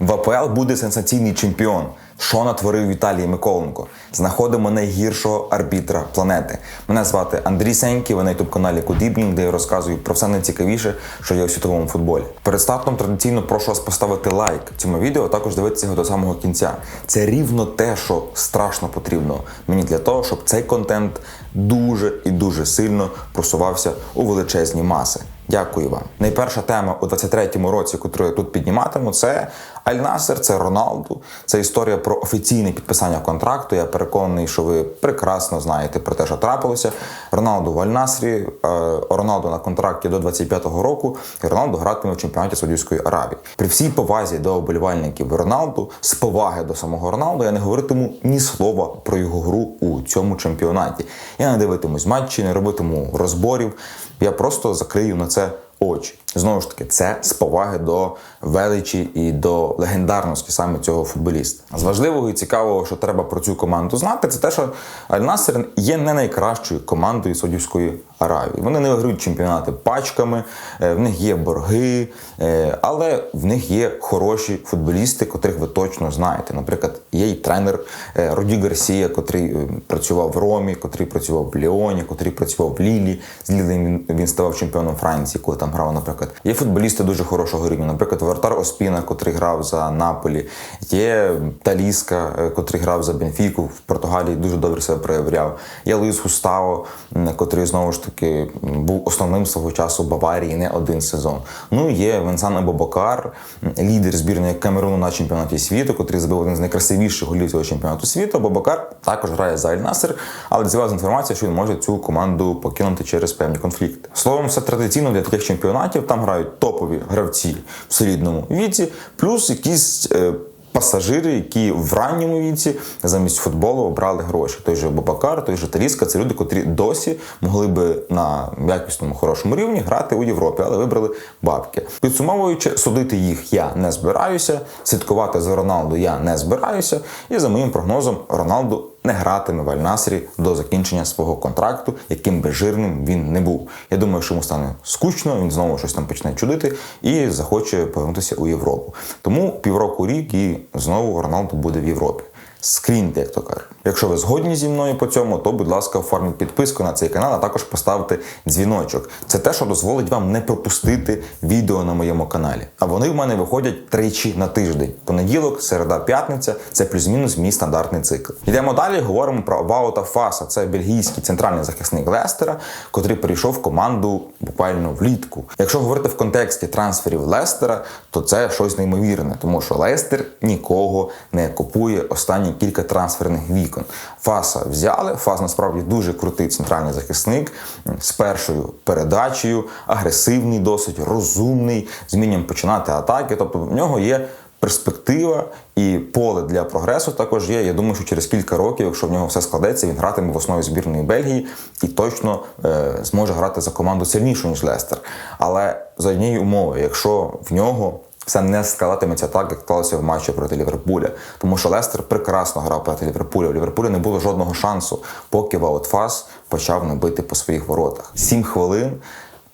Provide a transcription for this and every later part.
В АПЛ буде сенсаційний чемпіон. Що натворив Віталій Миколенко? Знаходимо найгіршого арбітра планети. Мене звати Андрій Сенький, ви на ютуб каналі Кудібнінг, де я розказую про все найцікавіше, що є у світовому футболі. Перед стартом традиційно прошу вас поставити лайк цьому відео, а також дивитися його до самого кінця. Це рівно те, що страшно потрібно мені для того, щоб цей контент дуже і дуже сильно просувався у величезні маси. Дякую вам. Найперша тема у 23-му році, яку я тут підніматиму, це Аль-Насер, це Роналду. Це історія про офіційне підписання контракту. Я переконаний, що ви прекрасно знаєте про те, що трапилося. Роналду в Аль-Насрі, е, Роналду на контракті до 25-го року, і Роналду гратиме в чемпіонаті Саудівської Аравії. При всій повазі до оболівальників Роналду, з поваги до самого Роналду, я не говоритиму ні слова про його гру у цьому чемпіонаті. Я не дивитимусь матчі, не робитиму розборів. Я просто закрию на це очі. Знову ж таки, це з поваги до величі і до легендарності саме цього футболіста. З важливого і цікавого, що треба про цю команду знати, це те, що Аль-Насер є не найкращою командою Саудівської Аравії. Вони не виграють чемпіонати пачками, е, в них є борги, е, але в них є хороші футболісти, котрих ви точно знаєте. Наприклад, є й тренер е, Роді Гарсія, котрий працював в Ромі, котрий працював в Ліоні, котрий працював в Лілі. З Лілі він, ставав чемпіоном Франції, коли там грав, наприклад. Є футболісти дуже хорошого рівня. Наприклад, Вартар Оспіна, котрий грав за Наполі, є Таліска, котрий грав за Бенфіку в Португалії, дуже добре себе проявляв. Є Луїс Густаво, котрий знову ж таки був основним свого часу Баварії не один сезон. Ну є Венсан Абобакар, лідер збірної Камеруну на чемпіонаті світу, котрий забив один з найкрасивіших голів цього чемпіонату світу. Абобакар також грає за Аль-Насер, але з'явилася інформація, що він може цю команду покинути через певні конфлікти. Словом, все традиційно для таких чемпіонатів. Там грають топові гравці в солідному віці, плюс якісь. Е, Пасажири, які в ранньому віці замість футболу обрали гроші. Той же Бабакар, той же Таріска це люди, котрі досі могли би на якісному хорошому рівні грати у Європі, але вибрали бабки. Підсумовуючи, судити їх я не збираюся, слідкувати за Роналду я не збираюся. І за моїм прогнозом, Роналду не гратиме в Аль-Насрі до закінчення свого контракту, яким би жирним він не був. Я думаю, що йому стане скучно, він знову щось там почне чудити і захоче повернутися у Європу. Тому півроку рік і знову Роналду буде в Європі. Скріньте, як то кажуть. Якщо ви згодні зі мною по цьому, то будь ласка, оформіть підписку на цей канал, а також поставте дзвіночок. Це те, що дозволить вам не пропустити відео на моєму каналі. А вони в мене виходять тричі на тиждень: понеділок, середа, п'ятниця це плюс-мінус мій стандартний цикл. Йдемо далі. Говоримо про Ваута Фаса. Це бельгійський центральний захисник Лестера, котрий перейшов в команду буквально влітку. Якщо говорити в контексті трансферів Лестера, то це щось неймовірне, тому що Лестер нікого не купує останні кілька трансферних вікон. Фаса взяли. Фас насправді дуже крутий центральний захисник з першою передачею, агресивний, досить розумний, з починати атаки. Тобто в нього є. Перспектива і поле для прогресу також є. Я думаю, що через кілька років, якщо в нього все складеться, він гратиме в основі збірної Бельгії і точно е, зможе грати за команду сильнішу ніж Лестер. Але за однією умовою, якщо в нього все не складатиметься так, як склалося в матчі проти Ліверпуля. Тому що Лестер прекрасно грав проти Ліверпуля. У Ліверпулі не було жодного шансу, поки Ваутфас почав набити по своїх воротах. Сім хвилин.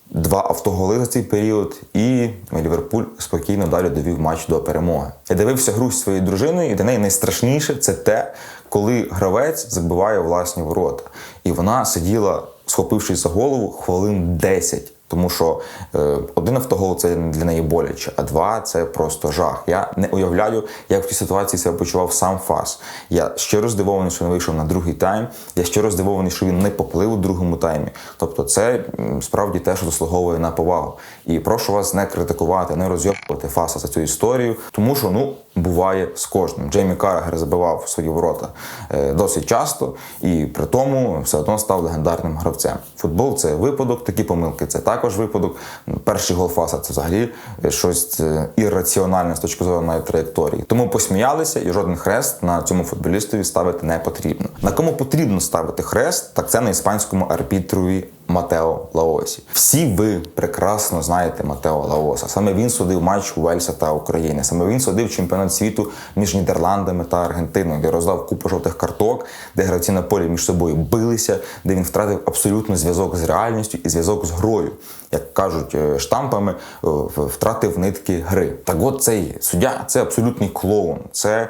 Два автоголи за цей період, і Ліверпуль спокійно далі довів матч до перемоги. Я дивився гру з своєю дружиною, і для неї найстрашніше це те, коли гравець забиває власні ворота. І вона сиділа, схопившись за голову, хвилин 10. Тому що е, один автогол це для неї боляче, а два це просто жах. Я не уявляю, як в цій ситуації себе почував сам Фас. Я щиро здивований, що він вийшов на другий тайм. Я щиро здивований, що він не поплив у другому таймі. Тобто, це справді те, що заслуговує на повагу. І прошу вас не критикувати, не розйобувати Фаса за цю історію, тому що ну буває з кожним. Джеймі Карагер забивав свої ворота е, досить часто, і при тому все одно став легендарним гравцем. Футбол це випадок, такі помилки це також випадок. Перший гол Фаса це взагалі щось е, ірраціональне з точки зору навіть траєкторії. Тому посміялися, і жоден хрест на цьому футболістові ставити не потрібно. На кому потрібно ставити хрест, так це на іспанському арбітрові Матео Лаосі. Всі ви прекрасно знаєте Матео Лаоса. Саме він судив матч Уельса та України. Саме він судив чемпіонат світу між Нідерландами та Аргентиною, де роздав купу жовтих карток, де гравці на полі між собою билися, де він втратив абсолютно зв'язок з реальністю і зв'язок з грою. як кажуть е, штампами, е, втратив нитки гри. Так от цей суддя це абсолютний клоун. Це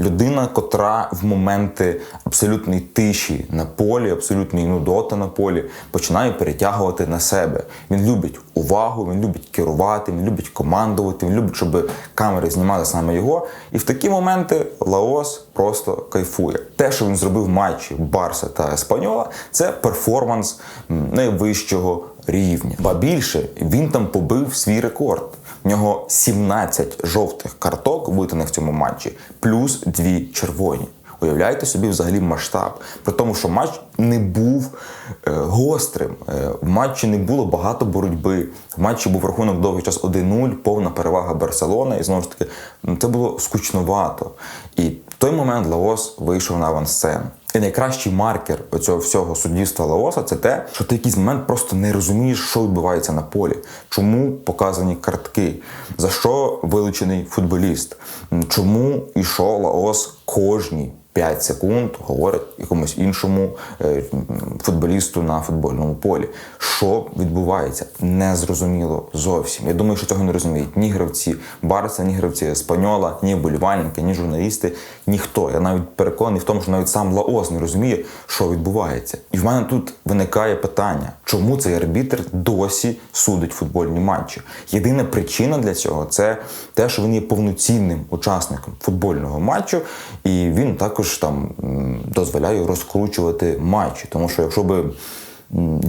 людина, котра в моменти абсолютної тиші на полі, абсолютної нудоти на полі, починає перетягувати на себе. Він любить увагу, він любить керувати, він любить командувати, він любить, щоб камери знімали саме його. І в такі моменти Лаос просто кайфує. Те, що він зробив в матчі Барса та Еспаньола, це перформанс найвищого рівня. Ба більше він там побив свій рекорд. В нього 17 жовтих карток витаних в цьому матчі, плюс дві червоні. Уявляєте собі взагалі масштаб. При тому, що матч не був е, гострим. Е, в матчі не було багато боротьби. В матчі був рахунок довгий час 1-0, повна перевага Барселона. І знову ж таки, це було скучновато. І в той момент Лаос вийшов на авансцену. І найкращий маркер цього всього суддівства Лаоса це те, що ти якийсь момент просто не розумієш, що відбувається на полі, чому показані картки, за що вилучений футболіст, чому і Лаос кожні 5 секунд говорить якомусь іншому е, футболісту на футбольному полі. Що відбувається? Незрозуміло зовсім. Я думаю, що цього не розуміють ні гравці Барса, ні гравці Еспаньола, ні вболівальники, ні журналісти, ніхто. Я навіть переконаний в тому, що навіть сам Лаос не розуміє, що відбувається. І в мене тут виникає питання, чому цей арбітр досі судить футбольні матчі. Єдина причина для цього це те, що він є повноцінним учасником футбольного матчу, і він також там дозволяє розкручувати матчі. Тому що якщо би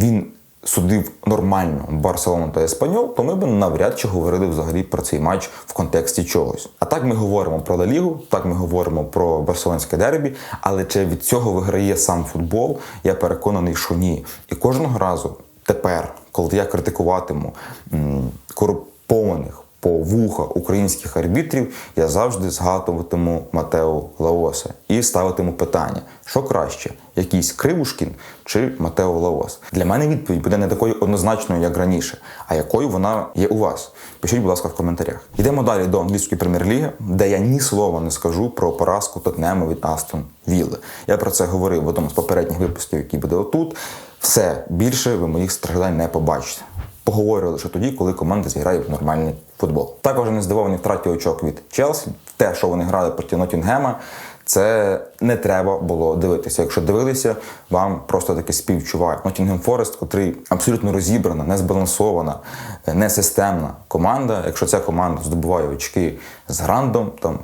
він судив нормально Барселону та Еспаньол, то ми б навряд чи говорили взагалі про цей матч в контексті чогось. А так ми говоримо про Ла Лігу, так ми говоримо про барселонське дербі, але чи від цього виграє сам футбол? Я переконаний, що ні. І кожного разу тепер, коли я критикуватиму м, корумпованих по вуха українських арбітрів, я завжди згадуватиму Матео Лаоса і ставитиму питання: що краще, якийсь Кривушкін чи Матео Лаос? Для мене відповідь буде не такою однозначною, як раніше, а якою вона є у вас. Пишіть, будь ласка, в коментарях. Йдемо далі до англійської прем'єр-ліги, де я ні слова не скажу про поразку Тотнему від Астон Вілли. Я про це говорив в одному з попередніх випусків, який буде отут. Все більше ви моїх страждань не побачите поговорили лише тоді, коли команда зіграє в нормальний футбол. Також не здивовані втраті очок від Челсі. Те, що вони грали проти Нотінгема, це не треба було дивитися. Якщо дивилися, вам просто таки співчувають. Нотінгем Форест, котрий абсолютно розібрана, незбалансована, несистемна команда. Якщо ця команда здобуває очки з грандом, там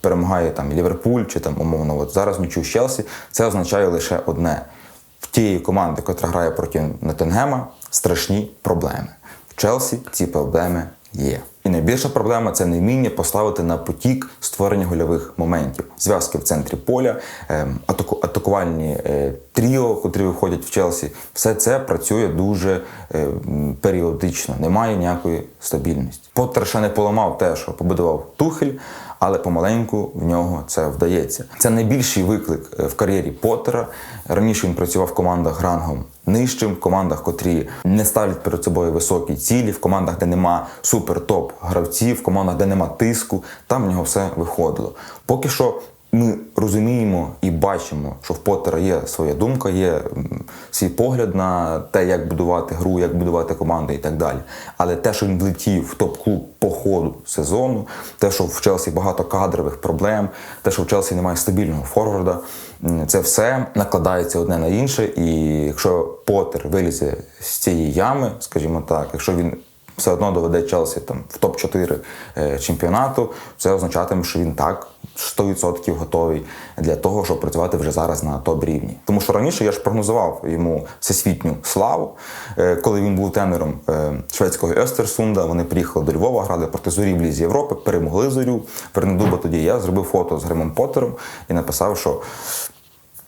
перемагає там Ліверпуль чи там умовно, от зараз нічого з Челсі, це означає лише одне в тієї команди, яка грає проти Нотингема, страшні проблеми. В Челсі ці проблеми є. І найбільша проблема це невміння поставити на потік створення гольових моментів. Зв'язки в центрі поля, ем, атаку, атакувальні е, тріо, котрі виходять в Челсі. Все це працює дуже е, періодично, немає ніякої стабільності. Поттер ще не поламав те, що побудував Тухель, але помаленьку в нього це вдається. Це найбільший виклик е, в кар'єрі Поттера. Раніше він працював в командах рангом нижчим, в командах, котрі не ставлять перед собою високі цілі, в командах, де нема супер-топ гравців, в командах, де нема тиску. Там в нього все виходило. Поки що. Ми розуміємо і бачимо, що в Поттера є своя думка, є свій погляд на те, як будувати гру, як будувати команду і так далі. Але те, що він влетів в топ-клуб по ходу сезону, те, що в Челсі багато кадрових проблем, те, що в Челсі немає стабільного форварда, це все накладається одне на інше. І якщо Поттер вилізе з цієї ями, скажімо так, якщо він все одно доведе Челсі там в топ-4 е, чемпіонату, це означатиме, що він так 100% готовий для того, щоб працювати вже зараз на топ-рівні. Тому що раніше я ж прогнозував йому всесвітню славу, Е, коли він був тренером е, шведського Естерсунда. Вони приїхали до Львова, грали проти зорі в Лізі Європи, перемогли зорю. Вернедуба тоді я зробив фото з Гримом Поттером і написав, що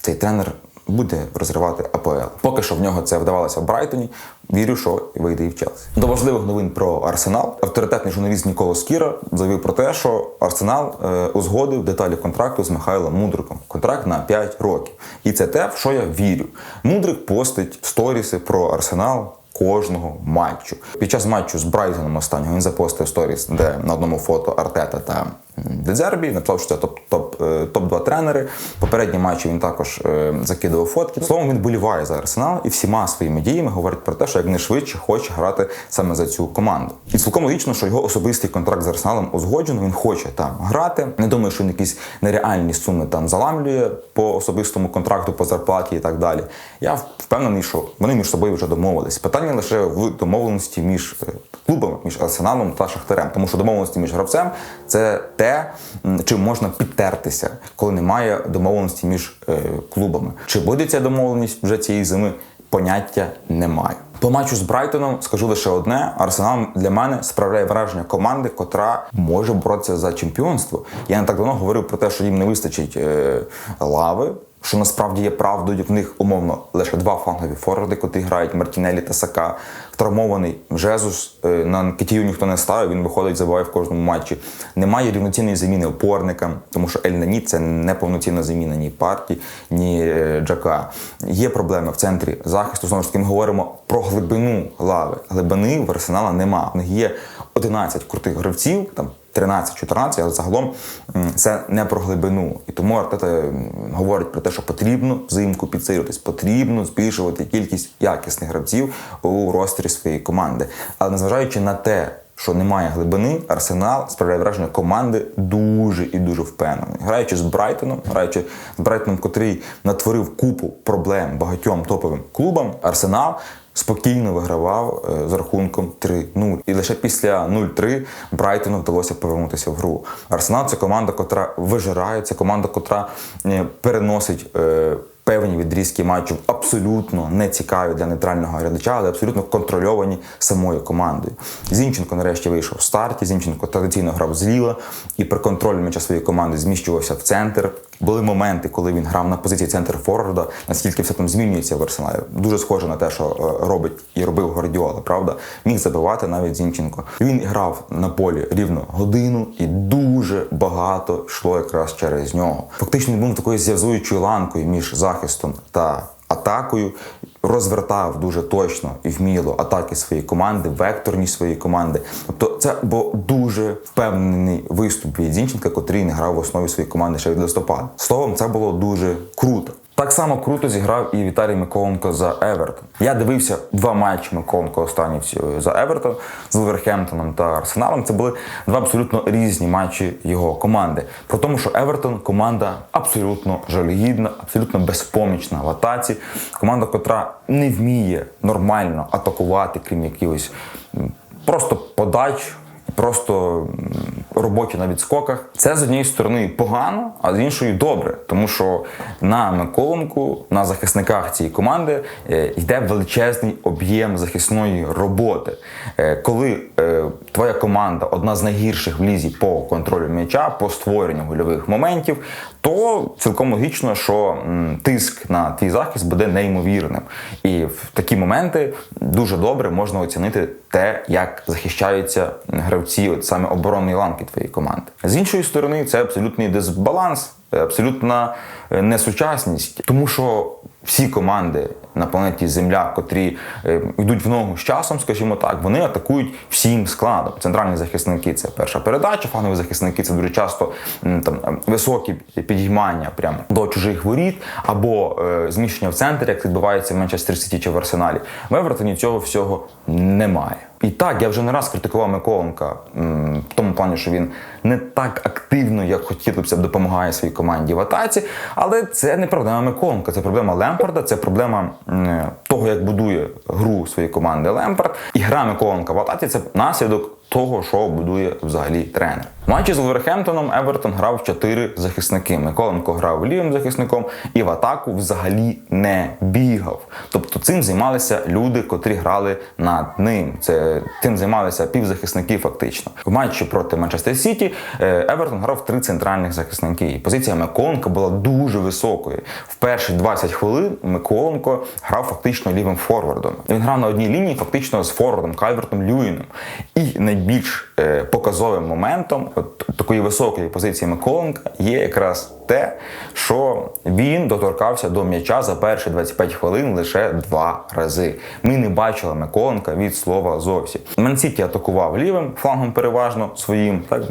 цей тренер буде розривати АПЛ. Поки що в нього це вдавалося в Брайтоні. Вірю, що вийде і в Челсі. До важливих новин про Арсенал. Авторитетний журналіст Ніколо Скіра заявив про те, що Арсенал е, узгодив деталі контракту з Михайлом Мудриком. Контракт на 5 років. І це те, в що я вірю. Мудрик постить сторіси про Арсенал. Кожного матчу під час матчу з Брайтоном останнього він запостив сторіс, де на одному фото Артета та Дезербі, написав, що це топ, топ, е, топ-2 тренери. Попередні матчі він також е, закидував фотки. Словом, він боліває за арсенал і всіма своїми діями говорить про те, що якнайшвидше хоче грати саме за цю команду. І цілком логічно, що його особистий контракт з арсеналом узгоджено. Він хоче там грати. Не думаю, що він якісь нереальні суми там заламлює по особистому контракту, по зарплаті і так далі. Я впевнений, що вони між собою вже домовились. Питання лише в домовленості між е, клубами, між арсеналом та шахтарем, тому що домовленості між гравцем це те, чим можна підтертися, коли немає домовленості між е, клубами. Чи буде ця домовленість вже цієї зими? Поняття немає. По матчу з Брайтоном скажу лише одне: Арсенал для мене справляє враження команди, котра може боротися за чемпіонство. Я не так давно говорив про те, що їм не вистачить е, лави. Що насправді є правдою, в них умовно лише два флангові форварди, котрі грають Мартінелі та Сака. Травмований Жезус е, на Китію ніхто не ставив, він виходить, забиває в кожному матчі. Немає рівноцінної заміни опорника, тому що Ель Нані це не повноцінна заміна ні парті, ні е, Джака. Є проблеми в центрі захисту. Знову ж таки, ми говоримо про глибину лави. Глибини в арсенала нема. В них є 11 крутих гравців, там 13-14, але загалом це не про глибину. І тому Артета говорить про те, що потрібно взимку підсилюватись, потрібно збільшувати кількість якісних гравців у розстрілі своєї команди. Але незважаючи на те, що немає глибини, Арсенал справляє враження команди дуже і дуже впевнений. Граючи з Брайтоном, граючи з Брайтоном, котрий натворив купу проблем багатьом топовим клубам, Арсенал спокійно вигравав е, з рахунком 3-0. І лише після 0-3 Брайтону вдалося повернутися в гру. Арсенал це команда, котра вижирає, це команда, котра е, переносить. Певні відрізки матчів абсолютно не цікаві для нейтрального глядача, але абсолютно контрольовані самою командою. Зінченко нарешті вийшов в старті. Зінченко традиційно грав зліва і при контролі м'яча своєї команди зміщувався в центр. Були моменти, коли він грав на позиції центр форварда, наскільки все там змінюється в арсеналі. Дуже схоже на те, що е, робить і робив Гвардіола, правда? Міг забивати навіть Зінченко. Він грав на полі рівно годину і дуже багато йшло якраз через нього. Фактично він був такою зв'язуючою ланкою між захистом та атакою. Розвертав дуже точно і вміло атаки своєї команди, векторні своєї команди. Тобто, це був дуже впевнений виступ від Зінченка, котрий не грав в основі своєї команди ще від листопада. Словом, це було дуже круто. Так само круто зіграв і Віталій Миколенко за Евертон. Я дивився два матчі Миколенко останні всі за Евертон з Луверхемптоном та Арсеналом. Це були два абсолютно різні матчі його команди. Про тому, що Евертон команда абсолютно жалюгідна, абсолютно безпомічна в атаці. Команда, котра не вміє нормально атакувати, крім якихось просто подач. Просто роботі на відскоках. Це з однієї сторони погано, а з іншої добре, тому що на Миколенку, на захисниках цієї команди е, йде величезний об'єм захисної роботи. Е, Коли е, твоя команда одна з найгірших в лізі по контролю м'яча, по створенню гольових моментів, то цілком логічно, що тиск на твій захист буде неймовірним. І в такі моменти дуже добре можна оцінити те, як захищаються гравці, от саме оборонної ланки твоєї команди. З іншої сторони, це абсолютний дисбаланс, абсолютна е, несучасність, тому що всі команди на планеті Земля, котрі е, йдуть в ногу з часом, скажімо так, вони атакують всім складом. Центральні захисники це перша передача, фанові захисники це дуже часто там високі підіймання прямо до чужих воріт або е, зміщення в центр, як відбувається в Манчестер Сіті чи в Арсеналі. В Евертоні цього всього немає. І так, я вже не раз критикував Миколенка в тому плані, що він не так активно, як хотілося б, допомагає своїй команді в атаці. Але це не проблема Миколенка, це проблема Лемпарда, це проблема того, як будує гру своєї команди Лемпард. І гра Миколенка в атаці це наслідок того, що будує взагалі тренер. Матчі з Вулверхемптоном Евертон грав чотири захисники. Миколенко грав лівим захисником і в атаку взагалі не бігав. Тобто цим займалися люди, котрі грали над ним. Це тим займалися півзахисники, фактично. В матчі проти Манчестер Сіті е, Евертон грав три центральних захисники. І позиція Миколенка була дуже високою. В перші 20 хвилин Миколенко грав фактично лівим форвардом. Він грав на одній лінії, фактично з форвардом Кальвертом Льюіном. І найбільш е, показовим моментом от такої високої позиції Миколенка є якраз те, що він доторкався до м'яча за перші 25 хвилин лише два рази. Ми не бачили Миколенка від слова зовсім. Мансіті атакував лівим флангом переважно своїм, так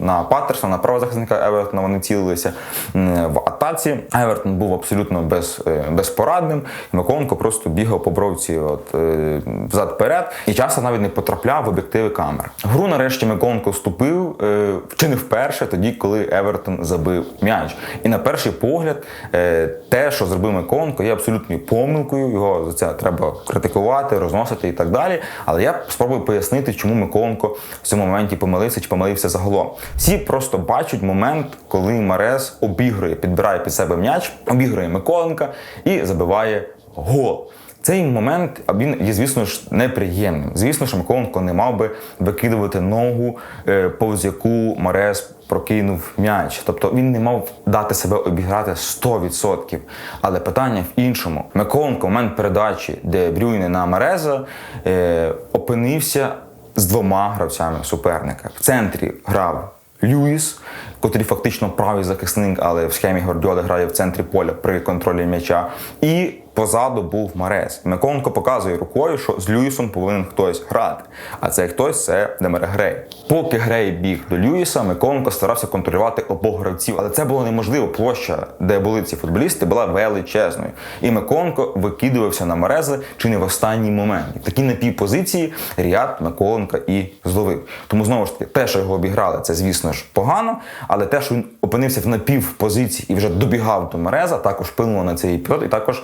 на Паттерсона, на правозахисника Евертона вони цілилися в атаці. Евертон був абсолютно без, е, безпорадним. Миколенко просто бігав по бровці от, е, взад-перед і часто навіть не потрапляв в об'єктиви камер. Гру нарешті Миколенко вступив е, чи не вперше, тоді, коли Евертон забив м'яч. І на перший погляд, е, те, що зробив Миколенко, є абсолютною помилкою. Його за це треба критикувати, розносити і так далі. Але я спробую пояснити, чому Миколенко в цьому моменті помилився чи помилився загалом. Всі просто бачать момент, коли Марес обігрує, підбирає під себе м'яч, обігрує Миколенка і забиває гол. Цей момент він є, звісно ж, неприємним. Звісно, що Миколенко не мав би викидувати ногу, е, повз яку Марес прокинув м'яч. Тобто він не мав дати себе обіграти 100%. Але питання в іншому. Миколенко в момент передачі, де Брюйне на Мареза, е, опинився з двома гравцями суперника. В центрі грав Люїс, котрий фактично правий захисник, але в схемі Гордіоли грає в центрі поля при контролі м'яча. І позаду був Марес. Миколенко показує рукою, що з Люїсом повинен хтось грати. А цей хтось це Демере Грей. Поки Грей біг до Люїса, Миколенко старався контролювати обох гравців, але це було неможливо. Площа, де були ці футболісти, була величезною. І Миколенко викидувався на Марези чи не в останній момент. І в напівпозиції Ріад Миколенка і зловив. Тому знову ж таки, те, що його обіграли, це звісно ж погано, але те, що він опинився в напівпозиції і вже добігав до Мереза, також вплинуло на цей епізод і також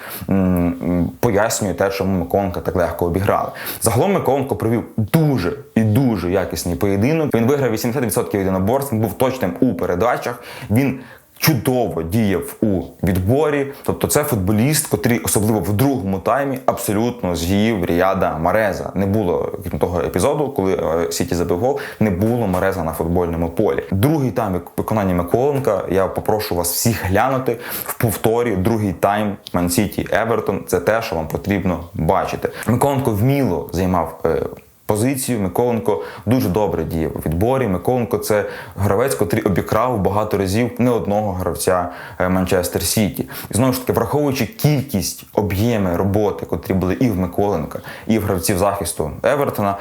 пояснює те, чому Миколенка так легко обіграли. Загалом Миколенко провів дуже і дуже якісний поєдинок. Він виграв 80% єдиноборств, був точним у передачах. Він чудово діяв у відборі. Тобто, це футболіст, котрий особливо в другому таймі абсолютно з'їв Ріада Мареза. Не було крім того епізоду, коли е, Сіті забив гол, не було Мареза на футбольному полі. Другий тайм виконання Миколенка. Я попрошу вас всіх глянути в повторі. Другий тайм Ман Сіті Евертон. Це те, що вам потрібно бачити. Миколенко вміло займав. Позицію Миколенко дуже добре діє у відборі. Миколенко це гравець, котрий обікрав багато разів не одного гравця е, Манчестер Сіті. І знову ж таки, враховуючи кількість об'єми роботи, котрі були і в Миколенка, і в гравців захисту Евертона,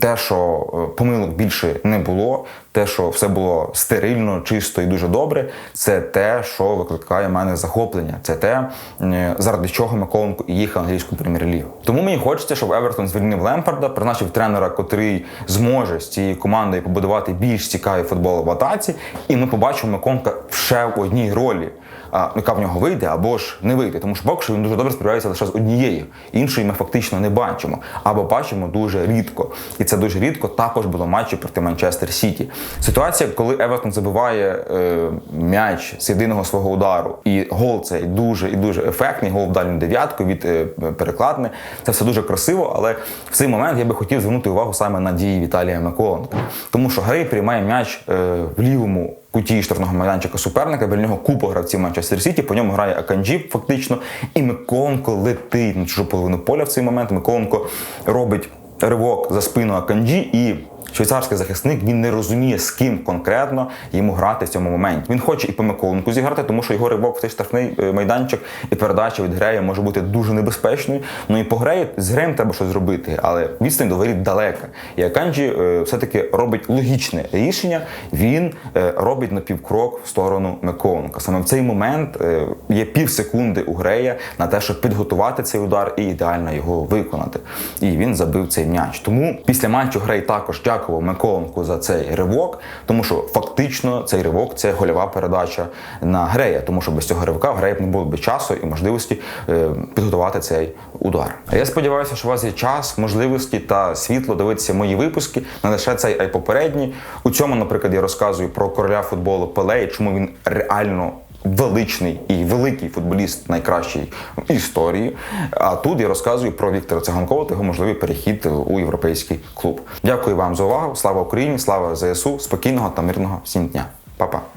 те, що е, помилок більше не було, те, що все було стерильно, чисто і дуже добре, це те, що викликає в мене захоплення. Це те, заради чого Миколенко і їхав англійську прем'єр-лігу. Тому мені хочеться, щоб Евертон звільнив Лемпарда, призначив тренера, котрий зможе з цією командою побудувати більш цікавий футбол в атаці, і ми побачимо Миколенка ще в одній ролі. А, яка в нього вийде або ж не вийде, тому що поки що він дуже добре справляється лише з однією. Іншої ми фактично не бачимо, або бачимо дуже рідко. І це дуже рідко також було матчі проти Манчестер Сіті. Ситуація, коли Евертон забиває е, м'яч з єдиного свого удару, і гол цей дуже і дуже ефектний, гол в дальню дев'ятку від е, перекладни. Це все дуже красиво, але в цей момент я би хотів звернути увагу саме на дії Віталія Миколенка. Тому що Грей приймає м'яч е, в лівому куті штрафного майданчика суперника, біля нього купа гравців Манчестер Сіті, по ньому грає Аканджі фактично, і Миколенко летить на чужу половину поля в цей момент. Миколенко робить ривок за спину Аканджі і. Швейцарський захисник він не розуміє, з ким конкретно йому грати в цьому моменті. Він хоче і по Миколенку зіграти, тому що його ривок в цей штрафний е, майданчик і передача від Грея може бути дуже небезпечною. Ну і по Грею з Греєм треба щось зробити, але відстань до воріт далека. І Аканджі е, все-таки робить логічне рішення. Він е, робить на півкрок в сторону Миколенка. Саме в цей момент є пів секунди у Грея на те, щоб підготувати цей удар і ідеально його виконати. І він забив цей м'яч. Тому після матчу Грей також дякував Миколенку за цей ривок, тому що фактично цей ривок це гольова передача на Грея, тому що без цього ривка в Грея не було б часу і можливості е, підготувати цей удар. Я сподіваюся, що у вас є час, можливості та світло дивитися мої випуски, не лише цей, а й попередні. У цьому, наприклад, я розказую про короля футболу Пеле, і чому він реально величний і великий футболіст найкращий в історії. А тут я розказую про Віктора Циганкова та його можливий перехід у європейський клуб. Дякую вам за увагу. Слава Україні! Слава ЗСУ! Спокійного та мирного всім дня. Па-па!